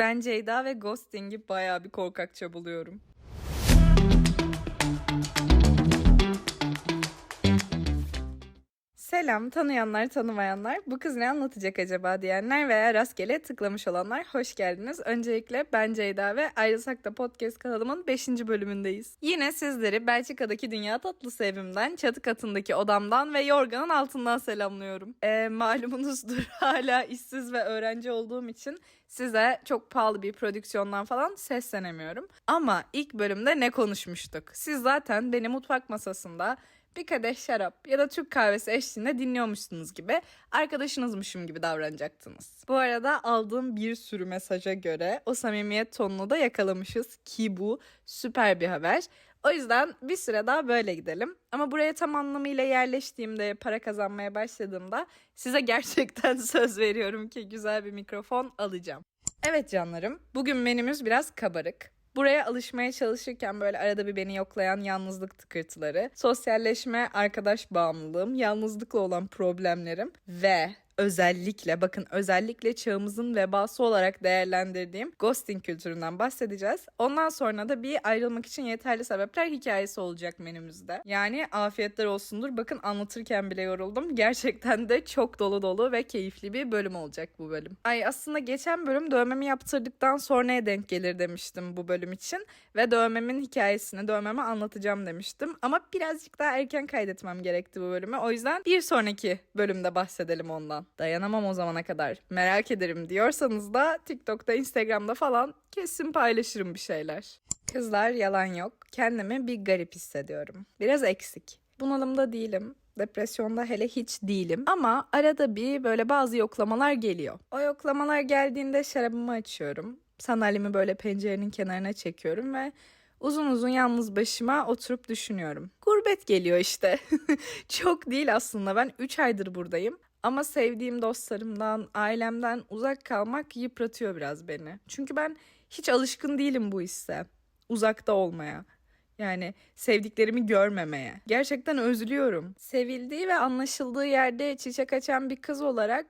Ben Ceyda ve ghosting'i bayağı bir korkakça buluyorum. Selam tanıyanlar tanımayanlar bu kız ne anlatacak acaba diyenler veya rastgele tıklamış olanlar hoş geldiniz. Öncelikle ben Ceyda ve Ayrılsak da Podcast kanalımın 5. bölümündeyiz. Yine sizleri Belçika'daki dünya tatlısı evimden, çatı katındaki odamdan ve yorganın altından selamlıyorum. Ee, malumunuzdur hala işsiz ve öğrenci olduğum için size çok pahalı bir prodüksiyondan falan seslenemiyorum. Ama ilk bölümde ne konuşmuştuk? Siz zaten beni mutfak masasında bir kadeh şarap ya da Türk kahvesi eşliğinde dinliyormuşsunuz gibi arkadaşınızmışım gibi davranacaktınız. Bu arada aldığım bir sürü mesaja göre o samimiyet tonunu da yakalamışız ki bu süper bir haber. O yüzden bir süre daha böyle gidelim. Ama buraya tam anlamıyla yerleştiğimde, para kazanmaya başladığımda size gerçekten söz veriyorum ki güzel bir mikrofon alacağım. Evet canlarım, bugün menümüz biraz kabarık. Buraya alışmaya çalışırken böyle arada bir beni yoklayan yalnızlık tıkırtıları, sosyalleşme, arkadaş bağımlılığım, yalnızlıkla olan problemlerim ve özellikle bakın özellikle çağımızın vebası olarak değerlendirdiğim ghosting kültüründen bahsedeceğiz. Ondan sonra da bir ayrılmak için yeterli sebepler hikayesi olacak menümüzde. Yani afiyetler olsundur. Bakın anlatırken bile yoruldum. Gerçekten de çok dolu dolu ve keyifli bir bölüm olacak bu bölüm. Ay aslında geçen bölüm dövmemi yaptırdıktan sonraya denk gelir demiştim bu bölüm için. Ve dövmemin hikayesini, dövmemi anlatacağım demiştim. Ama birazcık daha erken kaydetmem gerekti bu bölümü. O yüzden bir sonraki bölümde bahsedelim ondan. Dayanamam o zamana kadar. Merak ederim diyorsanız da TikTok'ta, Instagram'da falan kesin paylaşırım bir şeyler. Kızlar yalan yok. Kendimi bir garip hissediyorum. Biraz eksik. Bunalımda değilim. Depresyonda hele hiç değilim. Ama arada bir böyle bazı yoklamalar geliyor. O yoklamalar geldiğinde şarabımı açıyorum. Sandalyemi böyle pencerenin kenarına çekiyorum ve uzun uzun yalnız başıma oturup düşünüyorum. Gurbet geliyor işte. Çok değil aslında. Ben 3 aydır buradayım. Ama sevdiğim dostlarımdan, ailemden uzak kalmak yıpratıyor biraz beni. Çünkü ben hiç alışkın değilim bu hisse. Uzakta olmaya. Yani sevdiklerimi görmemeye. Gerçekten özlüyorum. Sevildiği ve anlaşıldığı yerde çiçek açan bir kız olarak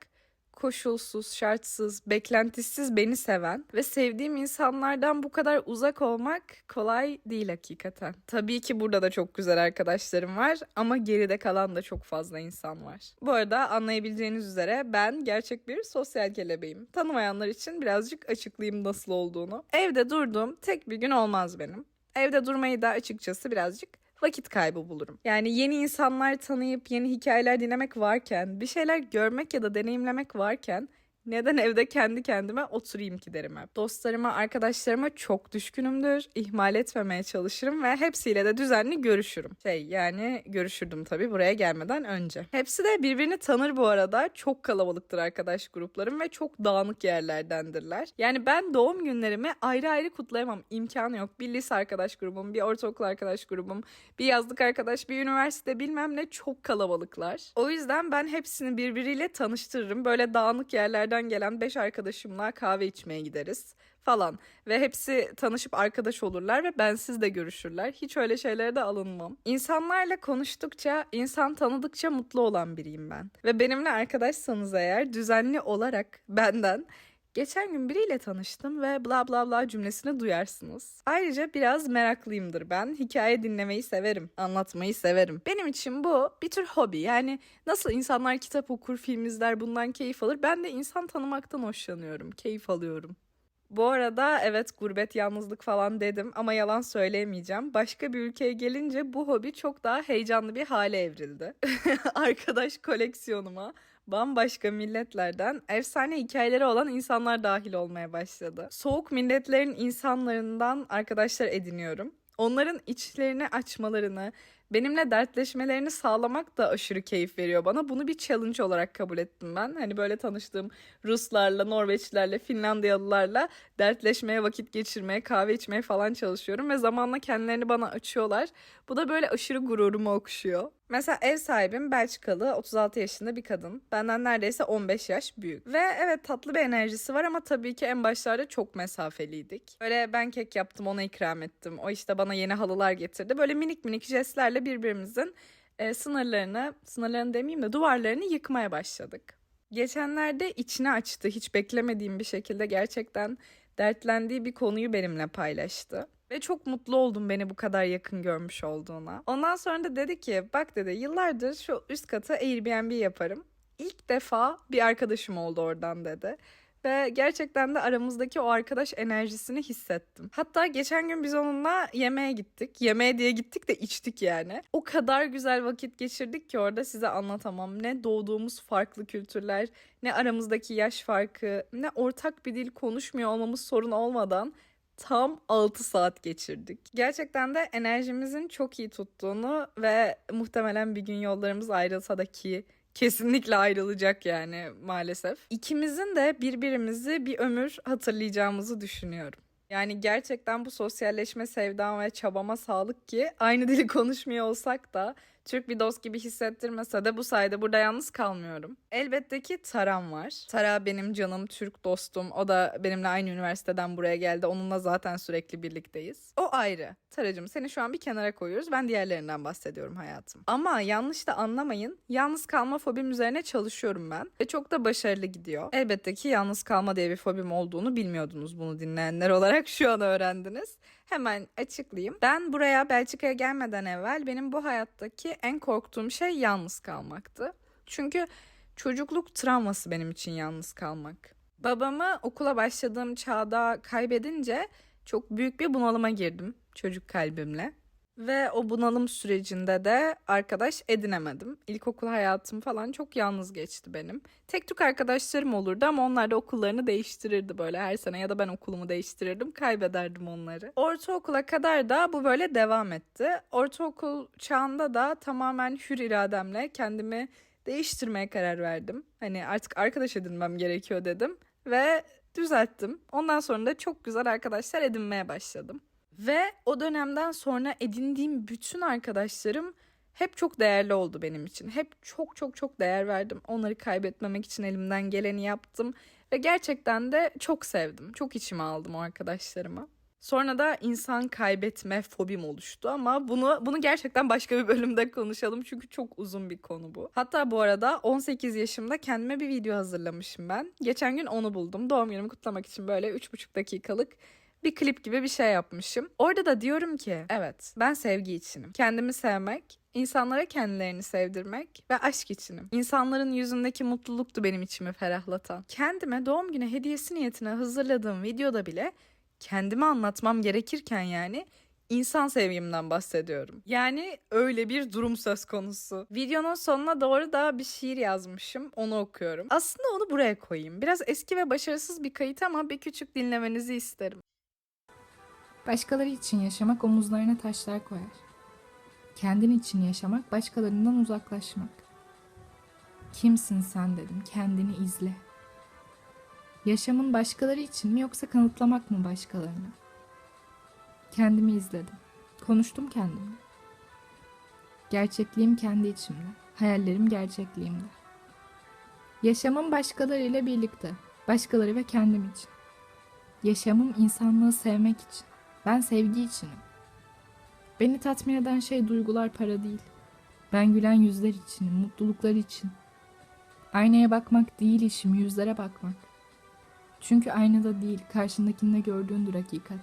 koşulsuz, şartsız, beklentisiz beni seven ve sevdiğim insanlardan bu kadar uzak olmak kolay değil hakikaten. Tabii ki burada da çok güzel arkadaşlarım var ama geride kalan da çok fazla insan var. Bu arada anlayabileceğiniz üzere ben gerçek bir sosyal kelebeğim. Tanımayanlar için birazcık açıklayayım nasıl olduğunu. Evde durduğum tek bir gün olmaz benim. Evde durmayı da açıkçası birazcık vakit kaybı bulurum. Yani yeni insanlar tanıyıp yeni hikayeler dinlemek varken, bir şeyler görmek ya da deneyimlemek varken neden evde kendi kendime oturayım ki derim hep. Dostlarıma, arkadaşlarıma çok düşkünümdür. ihmal etmemeye çalışırım ve hepsiyle de düzenli görüşürüm. Şey yani görüşürdüm tabii buraya gelmeden önce. Hepsi de birbirini tanır bu arada. Çok kalabalıktır arkadaş gruplarım ve çok dağınık yerlerdendirler. Yani ben doğum günlerimi ayrı ayrı kutlayamam. İmkanı yok. Bir lise arkadaş grubum, bir ortaokul arkadaş grubum, bir yazlık arkadaş, bir üniversite bilmem ne çok kalabalıklar. O yüzden ben hepsini birbiriyle tanıştırırım. Böyle dağınık yerlerden gelen 5 arkadaşımla kahve içmeye gideriz falan. Ve hepsi tanışıp arkadaş olurlar ve bensiz de görüşürler. Hiç öyle şeylere de alınmam. İnsanlarla konuştukça, insan tanıdıkça mutlu olan biriyim ben. Ve benimle arkadaşsanız eğer düzenli olarak benden Geçen gün biriyle tanıştım ve bla bla bla cümlesini duyarsınız. Ayrıca biraz meraklıyımdır ben. Hikaye dinlemeyi severim, anlatmayı severim. Benim için bu bir tür hobi. Yani nasıl insanlar kitap okur, film izler, bundan keyif alır. Ben de insan tanımaktan hoşlanıyorum, keyif alıyorum. Bu arada evet gurbet yalnızlık falan dedim ama yalan söyleyemeyeceğim. Başka bir ülkeye gelince bu hobi çok daha heyecanlı bir hale evrildi. Arkadaş koleksiyonuma bambaşka milletlerden efsane hikayeleri olan insanlar dahil olmaya başladı. Soğuk milletlerin insanlarından arkadaşlar ediniyorum. Onların içlerini açmalarını, benimle dertleşmelerini sağlamak da aşırı keyif veriyor bana. Bunu bir challenge olarak kabul ettim ben. Hani böyle tanıştığım Ruslarla, Norveçlilerle, Finlandiyalılarla dertleşmeye, vakit geçirmeye, kahve içmeye falan çalışıyorum ve zamanla kendilerini bana açıyorlar. Bu da böyle aşırı gururumu okşuyor. Mesela ev sahibim Belçikalı 36 yaşında bir kadın. Benden neredeyse 15 yaş büyük. Ve evet tatlı bir enerjisi var ama tabii ki en başlarda çok mesafeliydik. Böyle ben kek yaptım ona ikram ettim. O işte bana yeni halılar getirdi. Böyle minik minik jestlerle birbirimizin e, sınırlarını, sınırlarını demeyeyim de duvarlarını yıkmaya başladık. Geçenlerde içine açtı hiç beklemediğim bir şekilde gerçekten dertlendiği bir konuyu benimle paylaştı. Ve çok mutlu oldum beni bu kadar yakın görmüş olduğuna. Ondan sonra da dedi ki bak dedi yıllardır şu üst katı Airbnb yaparım. İlk defa bir arkadaşım oldu oradan dedi. Ve gerçekten de aramızdaki o arkadaş enerjisini hissettim. Hatta geçen gün biz onunla yemeğe gittik. Yemeğe diye gittik de içtik yani. O kadar güzel vakit geçirdik ki orada size anlatamam. Ne doğduğumuz farklı kültürler, ne aramızdaki yaş farkı, ne ortak bir dil konuşmuyor olmamız sorun olmadan tam 6 saat geçirdik. Gerçekten de enerjimizin çok iyi tuttuğunu ve muhtemelen bir gün yollarımız ayrılsa da ki kesinlikle ayrılacak yani maalesef. İkimizin de birbirimizi bir ömür hatırlayacağımızı düşünüyorum. Yani gerçekten bu sosyalleşme sevdam ve çabama sağlık ki aynı dili konuşmuyor olsak da Türk bir dost gibi hissettirmese de bu sayede burada yalnız kalmıyorum. Elbette ki Taram var. Tara benim canım Türk dostum. O da benimle aynı üniversiteden buraya geldi. Onunla zaten sürekli birlikteyiz. O ayrı. Taracığım seni şu an bir kenara koyuyoruz. Ben diğerlerinden bahsediyorum hayatım. Ama yanlış da anlamayın. Yalnız kalma fobim üzerine çalışıyorum ben. Ve çok da başarılı gidiyor. Elbette ki yalnız kalma diye bir fobim olduğunu bilmiyordunuz bunu dinleyenler olarak şu an öğrendiniz. Hemen açıklayayım. Ben buraya Belçika'ya gelmeden evvel benim bu hayattaki en korktuğum şey yalnız kalmaktı. Çünkü çocukluk travması benim için yalnız kalmak. Babamı okula başladığım çağda kaybedince çok büyük bir bunalıma girdim çocuk kalbimle. Ve o bunalım sürecinde de arkadaş edinemedim. İlkokul hayatım falan çok yalnız geçti benim. Tek tük arkadaşlarım olurdu ama onlar da okullarını değiştirirdi böyle her sene ya da ben okulumu değiştirirdim kaybederdim onları. Ortaokula kadar da bu böyle devam etti. Ortaokul çağında da tamamen hür irademle kendimi değiştirmeye karar verdim. Hani artık arkadaş edinmem gerekiyor dedim ve düzelttim. Ondan sonra da çok güzel arkadaşlar edinmeye başladım. Ve o dönemden sonra edindiğim bütün arkadaşlarım hep çok değerli oldu benim için. Hep çok çok çok değer verdim. Onları kaybetmemek için elimden geleni yaptım. Ve gerçekten de çok sevdim. Çok içime aldım o arkadaşlarımı. Sonra da insan kaybetme fobim oluştu ama bunu bunu gerçekten başka bir bölümde konuşalım çünkü çok uzun bir konu bu. Hatta bu arada 18 yaşımda kendime bir video hazırlamışım ben. Geçen gün onu buldum. Doğum günümü kutlamak için böyle 3,5 dakikalık bir klip gibi bir şey yapmışım. Orada da diyorum ki evet ben sevgi içinim. Kendimi sevmek, insanlara kendilerini sevdirmek ve aşk içinim. İnsanların yüzündeki mutluluktu benim içimi ferahlatan. Kendime doğum günü hediyesi niyetine hazırladığım videoda bile kendimi anlatmam gerekirken yani insan sevgimden bahsediyorum. Yani öyle bir durum söz konusu. Videonun sonuna doğru da bir şiir yazmışım. Onu okuyorum. Aslında onu buraya koyayım. Biraz eski ve başarısız bir kayıt ama bir küçük dinlemenizi isterim. Başkaları için yaşamak omuzlarına taşlar koyar. Kendin için yaşamak başkalarından uzaklaşmak. Kimsin sen dedim, kendini izle. Yaşamın başkaları için mi yoksa kanıtlamak mı başkalarına? Kendimi izledim. Konuştum kendimle. Gerçekliğim kendi içimde. Hayallerim gerçekliğimde. Yaşamım başkalarıyla birlikte. Başkaları ve kendim için. Yaşamım insanlığı sevmek için. Ben sevgi içinim. Beni tatmin eden şey duygular para değil. Ben gülen yüzler içinim, mutluluklar için. Aynaya bakmak değil işim, yüzlere bakmak. Çünkü aynada değil, karşındakinde gördüğündür hakikat.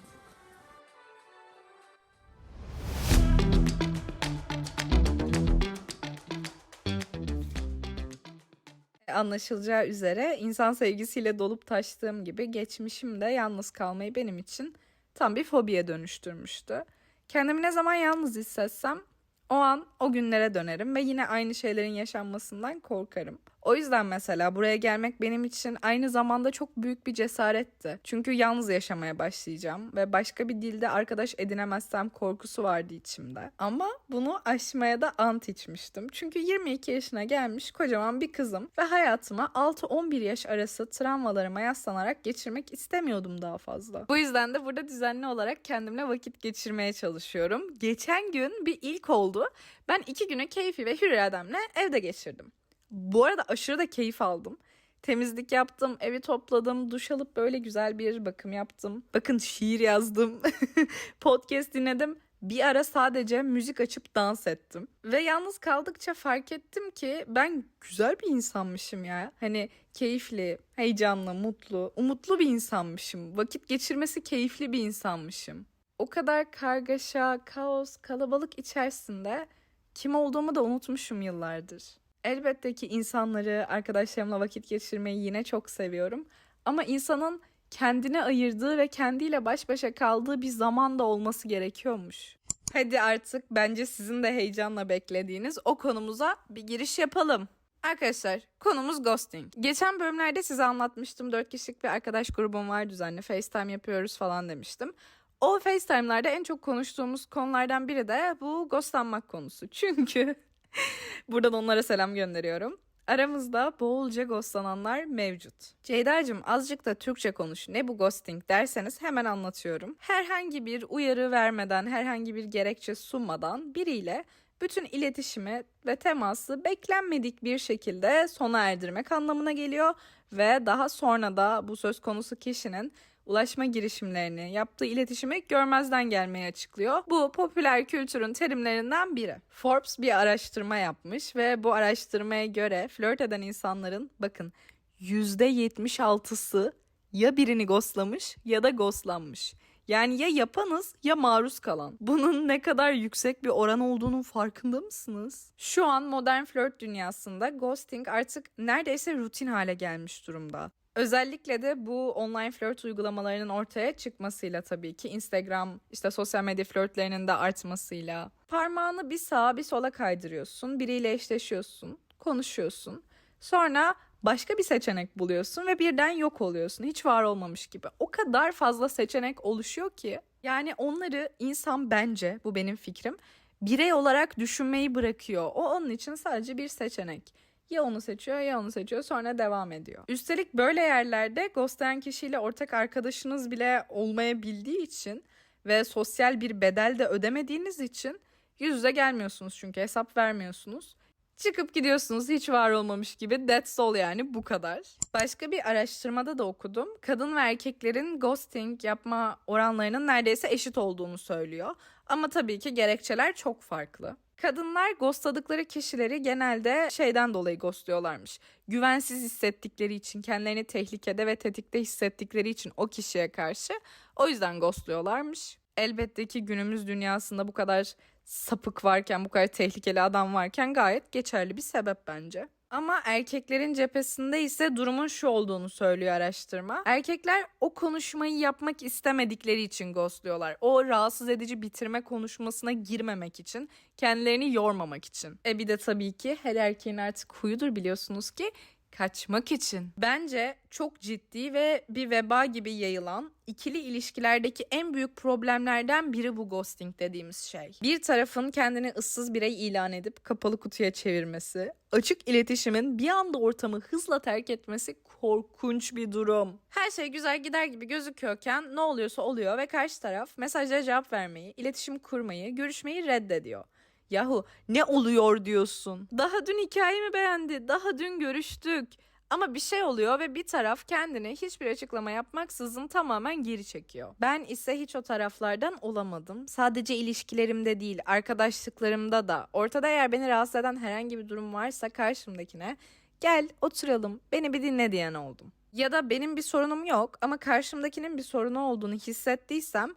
Anlaşılacağı üzere insan sevgisiyle dolup taştığım gibi geçmişim de yalnız kalmayı benim için tam bir fobiye dönüştürmüştü. Kendimi ne zaman yalnız hissetsem o an o günlere dönerim ve yine aynı şeylerin yaşanmasından korkarım. O yüzden mesela buraya gelmek benim için aynı zamanda çok büyük bir cesaretti. Çünkü yalnız yaşamaya başlayacağım ve başka bir dilde arkadaş edinemezsem korkusu vardı içimde. Ama bunu aşmaya da ant içmiştim. Çünkü 22 yaşına gelmiş kocaman bir kızım ve hayatımı 6-11 yaş arası travmalarıma yaslanarak geçirmek istemiyordum daha fazla. Bu yüzden de burada düzenli olarak kendimle vakit geçirmeye çalışıyorum. Geçen gün bir ilk oldu. Ben iki günü keyfi ve hür irademle evde geçirdim. Bu arada aşırı da keyif aldım. Temizlik yaptım, evi topladım, duş alıp böyle güzel bir bakım yaptım. Bakın şiir yazdım, podcast dinledim. bir ara sadece müzik açıp dans ettim. Ve yalnız kaldıkça fark ettim ki ben güzel bir insanmışım ya. Hani keyifli, heyecanlı, mutlu, umutlu bir insanmışım. Vakit geçirmesi keyifli bir insanmışım. O kadar kargaşa, kaos, kalabalık içerisinde kim olduğumu da unutmuşum yıllardır. Elbette ki insanları, arkadaşlarımla vakit geçirmeyi yine çok seviyorum. Ama insanın kendine ayırdığı ve kendiyle baş başa kaldığı bir zaman da olması gerekiyormuş. Hadi artık bence sizin de heyecanla beklediğiniz o konumuza bir giriş yapalım. Arkadaşlar konumuz ghosting. Geçen bölümlerde size anlatmıştım. 4 kişilik bir arkadaş grubum var düzenli. FaceTime yapıyoruz falan demiştim. O FaceTime'larda en çok konuştuğumuz konulardan biri de bu ghostlanmak konusu. Çünkü buradan onlara selam gönderiyorum. Aramızda bolca ghostlananlar mevcut. Ceyda'cığım azıcık da Türkçe konuş. Ne bu ghosting derseniz hemen anlatıyorum. Herhangi bir uyarı vermeden, herhangi bir gerekçe sunmadan biriyle bütün iletişimi ve teması beklenmedik bir şekilde sona erdirmek anlamına geliyor ve daha sonra da bu söz konusu kişinin ulaşma girişimlerini, yaptığı iletişimi görmezden gelmeyi açıklıyor. Bu popüler kültürün terimlerinden biri. Forbes bir araştırma yapmış ve bu araştırmaya göre flört eden insanların bakın %76'sı ya birini ghostlamış ya da ghostlanmış. Yani ya yapanız ya maruz kalan. Bunun ne kadar yüksek bir oran olduğunun farkında mısınız? Şu an modern flört dünyasında ghosting artık neredeyse rutin hale gelmiş durumda. Özellikle de bu online flört uygulamalarının ortaya çıkmasıyla tabii ki Instagram, işte sosyal medya flörtlerinin de artmasıyla. Parmağını bir sağa bir sola kaydırıyorsun, biriyle eşleşiyorsun, konuşuyorsun. Sonra başka bir seçenek buluyorsun ve birden yok oluyorsun. Hiç var olmamış gibi. O kadar fazla seçenek oluşuyor ki. Yani onları insan bence, bu benim fikrim, birey olarak düşünmeyi bırakıyor. O onun için sadece bir seçenek. Ya onu seçiyor ya onu seçiyor sonra devam ediyor. Üstelik böyle yerlerde ghostlayan kişiyle ortak arkadaşınız bile olmayabildiği için ve sosyal bir bedel de ödemediğiniz için yüz yüze gelmiyorsunuz çünkü hesap vermiyorsunuz. Çıkıp gidiyorsunuz hiç var olmamış gibi that's all yani bu kadar. Başka bir araştırmada da okudum. Kadın ve erkeklerin ghosting yapma oranlarının neredeyse eşit olduğunu söylüyor. Ama tabii ki gerekçeler çok farklı. Kadınlar ghostladıkları kişileri genelde şeyden dolayı ghostluyorlarmış. Güvensiz hissettikleri için, kendilerini tehlikede ve tetikte hissettikleri için o kişiye karşı o yüzden ghostluyorlarmış. Elbette ki günümüz dünyasında bu kadar sapık varken, bu kadar tehlikeli adam varken gayet geçerli bir sebep bence. Ama erkeklerin cephesinde ise durumun şu olduğunu söylüyor araştırma. Erkekler o konuşmayı yapmak istemedikleri için ghostluyorlar. O rahatsız edici bitirme konuşmasına girmemek için, kendilerini yormamak için. E bir de tabii ki her erkeğin artık huyudur biliyorsunuz ki kaçmak için. Bence çok ciddi ve bir veba gibi yayılan ikili ilişkilerdeki en büyük problemlerden biri bu ghosting dediğimiz şey. Bir tarafın kendini ıssız birey ilan edip kapalı kutuya çevirmesi, açık iletişimin bir anda ortamı hızla terk etmesi korkunç bir durum. Her şey güzel gider gibi gözüküyorken ne oluyorsa oluyor ve karşı taraf mesajlara cevap vermeyi, iletişim kurmayı, görüşmeyi reddediyor. Yahu ne oluyor diyorsun? Daha dün hikayemi beğendi. Daha dün görüştük. Ama bir şey oluyor ve bir taraf kendini hiçbir açıklama yapmaksızın tamamen geri çekiyor. Ben ise hiç o taraflardan olamadım. Sadece ilişkilerimde değil, arkadaşlıklarımda da. Ortada eğer beni rahatsız eden herhangi bir durum varsa karşımdakine gel oturalım, beni bir dinle diyen oldum. Ya da benim bir sorunum yok ama karşımdakinin bir sorunu olduğunu hissettiysem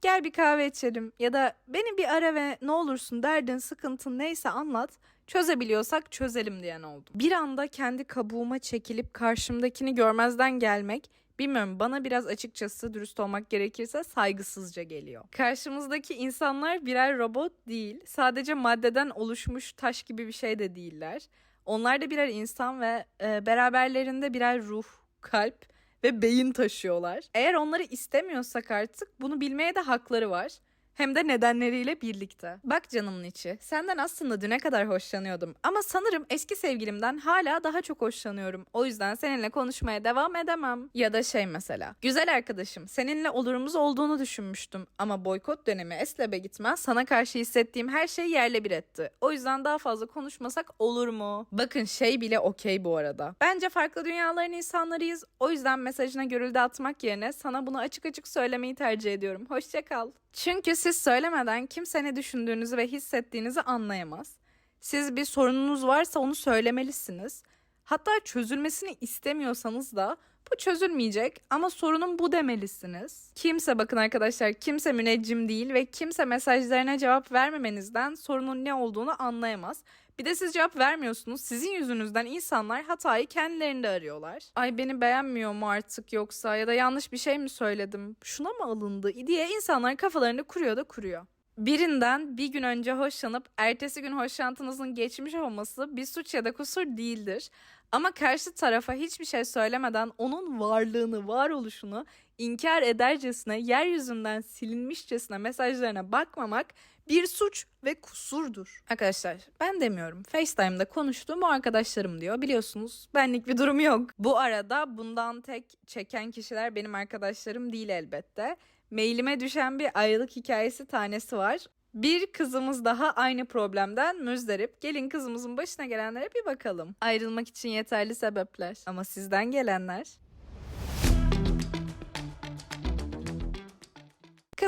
gel bir kahve içelim ya da beni bir ara ve ne olursun derdin sıkıntın neyse anlat çözebiliyorsak çözelim diyen oldum. Bir anda kendi kabuğuma çekilip karşımdakini görmezden gelmek bilmiyorum bana biraz açıkçası dürüst olmak gerekirse saygısızca geliyor. Karşımızdaki insanlar birer robot değil sadece maddeden oluşmuş taş gibi bir şey de değiller. Onlar da birer insan ve e, beraberlerinde birer ruh, kalp ve beyin taşıyorlar. Eğer onları istemiyorsak artık bunu bilmeye de hakları var. Hem de nedenleriyle birlikte. Bak canımın içi, senden aslında düne kadar hoşlanıyordum. Ama sanırım eski sevgilimden hala daha çok hoşlanıyorum. O yüzden seninle konuşmaya devam edemem. Ya da şey mesela. Güzel arkadaşım, seninle olurumuz olduğunu düşünmüştüm. Ama boykot dönemi eslebe gitmez sana karşı hissettiğim her şeyi yerle bir etti. O yüzden daha fazla konuşmasak olur mu? Bakın şey bile okey bu arada. Bence farklı dünyaların insanlarıyız. O yüzden mesajına görülde atmak yerine sana bunu açık açık söylemeyi tercih ediyorum. Hoşça kal. Çünkü siz söylemeden kimse ne düşündüğünüzü ve hissettiğinizi anlayamaz. Siz bir sorununuz varsa onu söylemelisiniz. Hatta çözülmesini istemiyorsanız da bu çözülmeyecek ama sorunun bu demelisiniz. Kimse bakın arkadaşlar kimse müneccim değil ve kimse mesajlarına cevap vermemenizden sorunun ne olduğunu anlayamaz. Bir de siz cevap vermiyorsunuz. Sizin yüzünüzden insanlar hatayı kendilerinde arıyorlar. Ay beni beğenmiyor mu artık yoksa ya da yanlış bir şey mi söyledim? Şuna mı alındı diye insanlar kafalarını kuruyor da kuruyor. Birinden bir gün önce hoşlanıp ertesi gün hoşlantınızın geçmiş olması bir suç ya da kusur değildir. Ama karşı tarafa hiçbir şey söylemeden onun varlığını, varoluşunu inkar edercesine, yeryüzünden silinmişçesine mesajlarına bakmamak bir suç ve kusurdur. Arkadaşlar ben demiyorum. FaceTime'da konuştuğum o arkadaşlarım diyor. Biliyorsunuz benlik bir durum yok. Bu arada bundan tek çeken kişiler benim arkadaşlarım değil elbette. Mailime düşen bir ayrılık hikayesi tanesi var. Bir kızımız daha aynı problemden müzdarip. Gelin kızımızın başına gelenlere bir bakalım. Ayrılmak için yeterli sebepler. Ama sizden gelenler.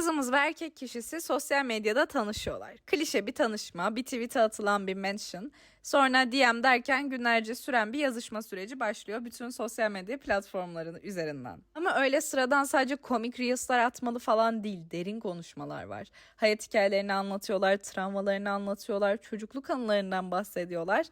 Kızımız ve erkek kişisi sosyal medyada tanışıyorlar. Klişe bir tanışma, bir tweet'e atılan bir mention. Sonra DM derken günlerce süren bir yazışma süreci başlıyor bütün sosyal medya platformlarının üzerinden. Ama öyle sıradan sadece komik reels'lar atmalı falan değil, derin konuşmalar var. Hayat hikayelerini anlatıyorlar, travmalarını anlatıyorlar, çocukluk anılarından bahsediyorlar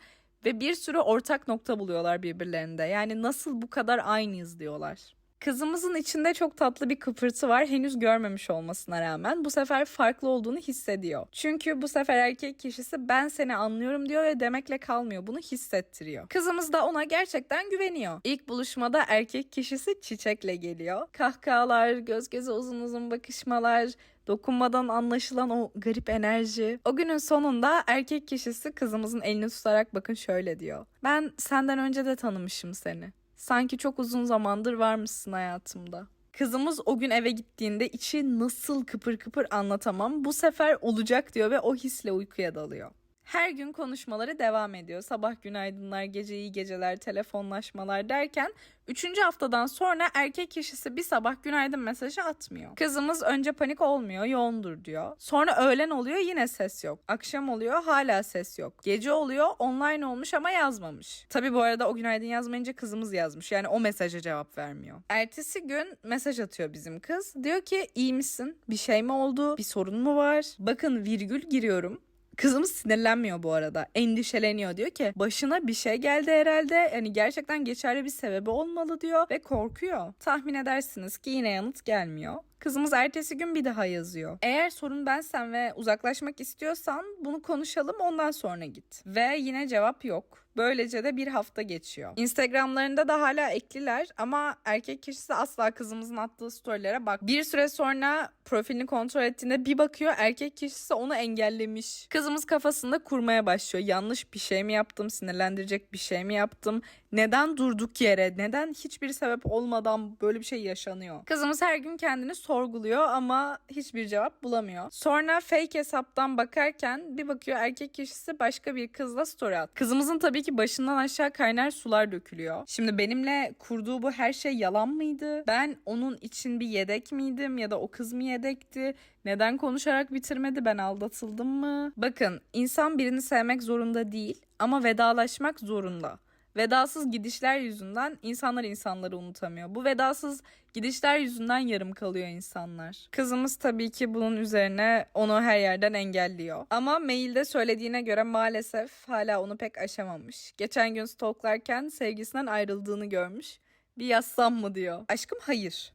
ve bir sürü ortak nokta buluyorlar birbirlerinde. Yani nasıl bu kadar aynıyız diyorlar. Kızımızın içinde çok tatlı bir kıpırtı var henüz görmemiş olmasına rağmen bu sefer farklı olduğunu hissediyor. Çünkü bu sefer erkek kişisi ben seni anlıyorum diyor ve demekle kalmıyor bunu hissettiriyor. Kızımız da ona gerçekten güveniyor. İlk buluşmada erkek kişisi çiçekle geliyor. Kahkahalar, göz göze uzun uzun bakışmalar, dokunmadan anlaşılan o garip enerji. O günün sonunda erkek kişisi kızımızın elini tutarak bakın şöyle diyor. Ben senden önce de tanımışım seni. Sanki çok uzun zamandır varmışsın hayatımda. Kızımız o gün eve gittiğinde içi nasıl kıpır kıpır anlatamam. Bu sefer olacak diyor ve o hisle uykuya dalıyor. Her gün konuşmaları devam ediyor. Sabah günaydınlar, gece iyi geceler, telefonlaşmalar derken 3. haftadan sonra erkek kişisi bir sabah günaydın mesajı atmıyor. Kızımız önce panik olmuyor, yoğundur diyor. Sonra öğlen oluyor yine ses yok. Akşam oluyor hala ses yok. Gece oluyor online olmuş ama yazmamış. Tabi bu arada o günaydın yazmayınca kızımız yazmış. Yani o mesaja cevap vermiyor. Ertesi gün mesaj atıyor bizim kız. Diyor ki iyi misin? Bir şey mi oldu? Bir sorun mu var? Bakın virgül giriyorum. Kızımız sinirlenmiyor bu arada. Endişeleniyor diyor ki başına bir şey geldi herhalde. Yani gerçekten geçerli bir sebebi olmalı diyor ve korkuyor. Tahmin edersiniz ki yine yanıt gelmiyor. Kızımız ertesi gün bir daha yazıyor. Eğer sorun bensem ve uzaklaşmak istiyorsan bunu konuşalım ondan sonra git. Ve yine cevap yok. Böylece de bir hafta geçiyor. Instagramlarında da hala ekliler ama erkek kişisi asla kızımızın attığı storylere bak. Bir süre sonra profilini kontrol ettiğinde bir bakıyor erkek kişisi onu engellemiş. Kızımız kafasında kurmaya başlıyor. Yanlış bir şey mi yaptım? Sinirlendirecek bir şey mi yaptım? Neden durduk yere? Neden hiçbir sebep olmadan böyle bir şey yaşanıyor? Kızımız her gün kendini sorguluyor ama hiçbir cevap bulamıyor. Sonra fake hesaptan bakarken bir bakıyor erkek kişisi başka bir kızla story at. Kızımızın tabii ki başından aşağı kaynar sular dökülüyor. Şimdi benimle kurduğu bu her şey yalan mıydı? Ben onun için bir yedek miydim ya da o kız mı yedekti? Neden konuşarak bitirmedi? Ben aldatıldım mı? Bakın insan birini sevmek zorunda değil ama vedalaşmak zorunda. Vedasız gidişler yüzünden insanlar insanları unutamıyor. Bu vedasız gidişler yüzünden yarım kalıyor insanlar. Kızımız tabii ki bunun üzerine onu her yerden engelliyor. Ama mailde söylediğine göre maalesef hala onu pek aşamamış. Geçen gün stalklarken sevgisinden ayrıldığını görmüş. Bir yazsam mı diyor. Aşkım hayır.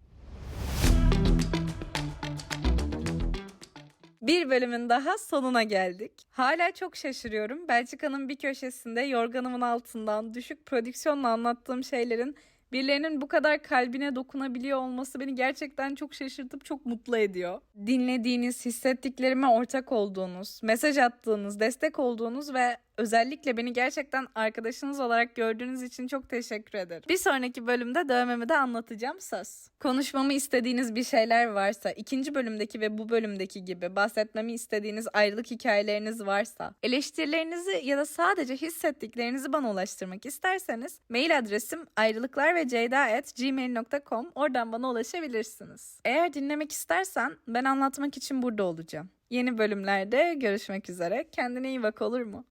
Bir bölümün daha sonuna geldik. Hala çok şaşırıyorum. Belçika'nın bir köşesinde yorganımın altından düşük prodüksiyonla anlattığım şeylerin birilerinin bu kadar kalbine dokunabiliyor olması beni gerçekten çok şaşırtıp çok mutlu ediyor. Dinlediğiniz, hissettiklerime ortak olduğunuz, mesaj attığınız, destek olduğunuz ve Özellikle beni gerçekten arkadaşınız olarak gördüğünüz için çok teşekkür ederim. Bir sonraki bölümde dövmemi de anlatacağım söz. Konuşmamı istediğiniz bir şeyler varsa, ikinci bölümdeki ve bu bölümdeki gibi bahsetmemi istediğiniz ayrılık hikayeleriniz varsa, eleştirilerinizi ya da sadece hissettiklerinizi bana ulaştırmak isterseniz mail adresim ayrılıklar oradan bana ulaşabilirsiniz. Eğer dinlemek istersen ben anlatmak için burada olacağım. Yeni bölümlerde görüşmek üzere. Kendine iyi bak olur mu?